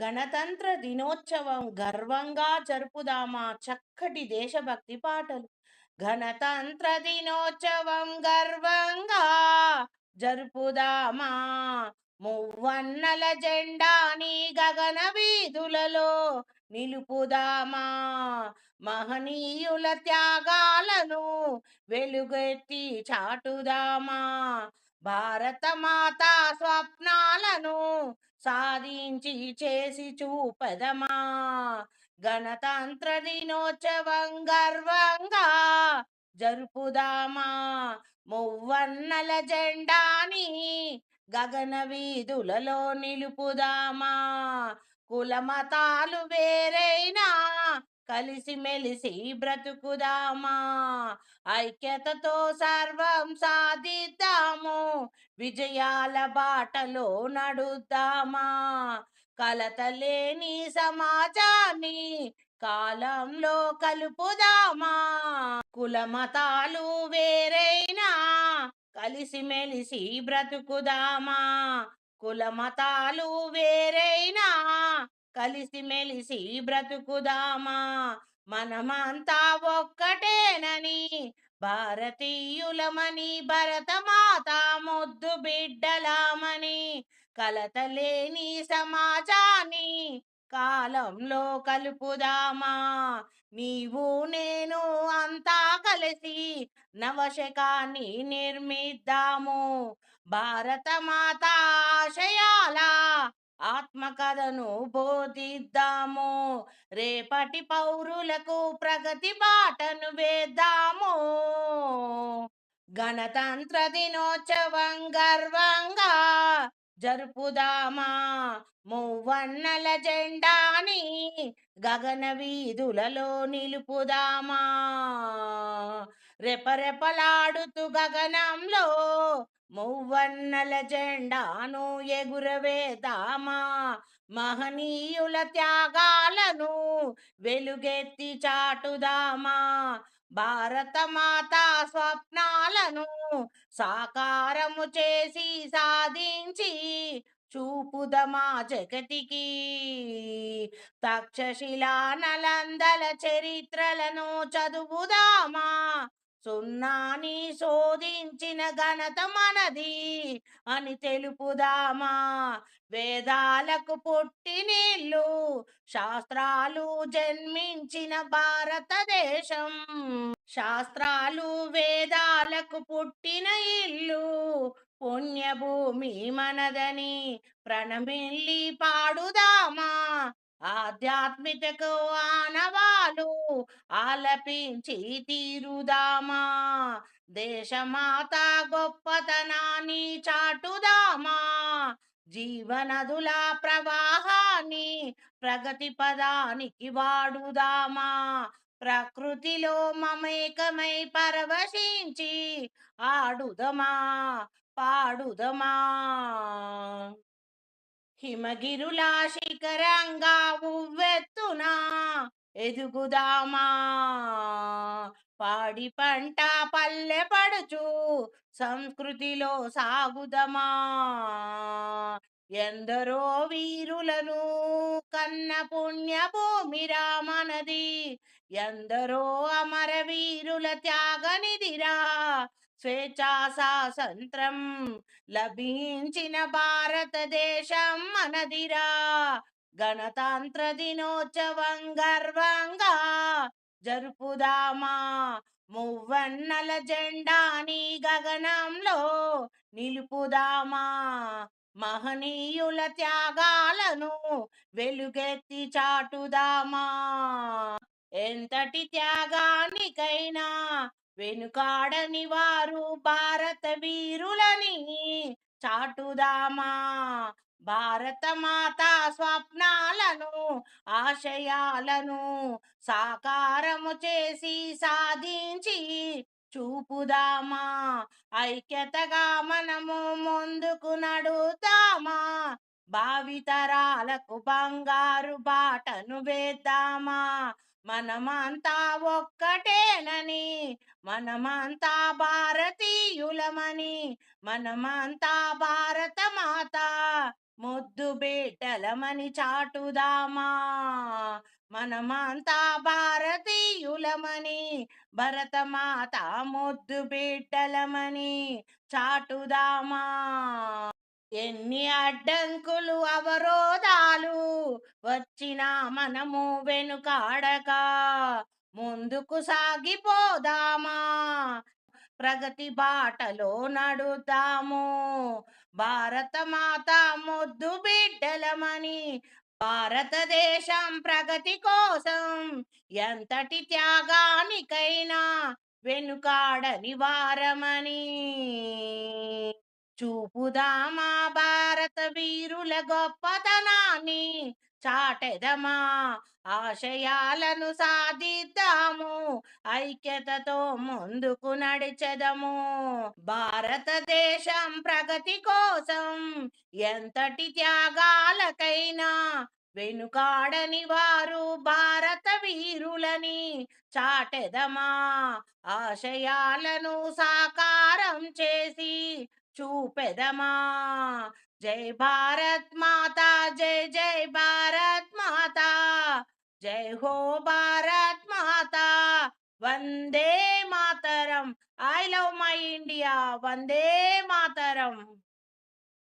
గణతంత్ర దినోత్సవం గర్వంగా జరుపుదామా చక్కటి దేశభక్తి పాటలు. గణతంత్ర దినోత్సవం గర్వంగా జరుపుదామా మువ్వన్నల జెండాని గగన వీధులలో నిలుపుదామా మహనీయుల త్యాగాలను వెలుగెత్తి చాటుదామా భారత మాత స్వప్నాలను సాధించి చేసి చూపదమా? గణతంత్ర దినోత్సవం గర్వంగా జరుపుదామా? మువ్వన్నల జెండాని గగన వీధులలో నిలుపుదామా? కులమతాలు వేరైనా కలిసిమెలిసి బ్రతుకుదామా? ఐక్యతతో సర్వం సాధిద్దాము. విజయాల బాటలో నడుద్దామా? కలతలేని సమాజాన్ని కాలంలో కలుపుదామా? కులమతాలు వేరైనా కలిసిమెలిసి బ్రతుకుదామా? కులమతాలు వేరైనా కలిసిమెలిసి బ్రతుకుదామా? మనమంతా ఒక్కటేనని భారతీయులమని భరతమాత ముద్దు బిడ్డలామని కలతలేని సమాజాన్ని కాలంలో కలుపుదామా? నీవు నేను అంతా కలిసి నవశకాన్ని నిర్మిద్దాము. భారత మాత ఆశయాల ఆత్మకథను బోధిద్దాము. రేపటి పౌరులకు ప్రగతి బాటను వేద్దాము. గణతంత్ర దినోత్సవం గర్వంగా జరుపుదామా. మువ్వన్నల జెండా గగన వీధులలో నిలుపుదామా? రెపరెపలాడుతూ గగనంలో మువ్వన్నల జెండాను ఎగురవేదామా మహనీయుల త్యాగాలను వెలుగెత్తి చాటుదామా? భారత మాత స్వప్నాలను సాకారము చేసి సాధించి చూపుదమా జగతికి. తక్షశిలా నలందల చరిత్రలను చదువుదామా. సున్నాని శోధించిన ఘనత మనది అని తెలుపుదామా. వేదాలకు పుట్టినిల్లు శాస్త్రాలు జన్మించిన భారతదేశం. శాస్త్రాలు వేదాలకు పుట్టిన ఇల్లు పుణ్యభూమి మనదని ప్రణమిల్లి పాడుదామా? ఆధ్యాత్మికకు ఆనవాలు ఆలపించి తీరుదామా? దేశమాత గొప్పతనాన్ని చాటుదామా? జీవనదుల ప్రవాహాన్ని ప్రగతి పదానికి వాడుదామా? ప్రకృతిలో మమేకమై పరవశించి ఆడుదమా? పాడుదమా? హిమగిరులా శిఖరంగా ఉవ్వెత్తున? ఎదుగుదామా? పాడి పంట పల్లె పడుచు సంస్కృతిలో సాగుదమా? ఎందరో వీరులను కన్న పుణ్య భూమిరా మనది ఎందరో అమర వీరుల త్యాగనిదిరా స్వేచ్ఛా లభించిన భారతదేశం మనదిరా. గణతంత్ర దినోత్సవం గర్వంగా జరుపుదామా. మువ్వన్నల జెండాని గగనంలో నిలుపుదామా. మహనీయుల త్యాగాలను వెలుగెత్తి చాటుదామా. ఎంతటి త్యాగానికైనా వెనుకాడని వారు భారత వీరులని చాటుదామా. భారత మాత స్వప్నాలను ఆశయాలను సాకారము చేసి సాధించి చూపుదామా. ఐక్యతగా మనము ముందుకు నడుతామా భావితరాలకు బంగారు బాటను వేద్దామా. మనమంతా ఒక్కటేనని మనమంతా భారతీయులమని మనమంతా భారత మాత ముద్దు బిడ్డలమని చాటుదామా. మనమంతా భారతీయులమని భరతమాత ముద్దు బిడ్డలమని చాటుదామా. ఎన్ని అడ్డంకులు అవరోదా వచ్చినా మనము వెనుకాడక ముందుకు సాగిపోదామా? ప్రగతి బాటలో నడుద్దాము. భారత మాత ముద్దు బిడ్డలమని భారతదేశం ప్రగతి కోసం ఎంతటి త్యాగానికైనా వెనుకాడని వారమని చూపుదామా భారత వీరుల గొప్పతనాన్ని? చాటెదమా? ఆశయాలను సాధిద్దాము. ఐక్యతతో ముందుకు నడిచెదము. భారతదేశం ప్రగతి కోసం ఎంతటి త్యాగాలకైనా వెనుకాడని వారు భారత వీరులని చాటెదమా? ఆశయాలను సాకారం చేసి చూపెదమా? జై భారత్ మాతా జై జై భారత్. జై హో భారత్ మాతా! వందే మాతరం! I love my India! Vande Mataram!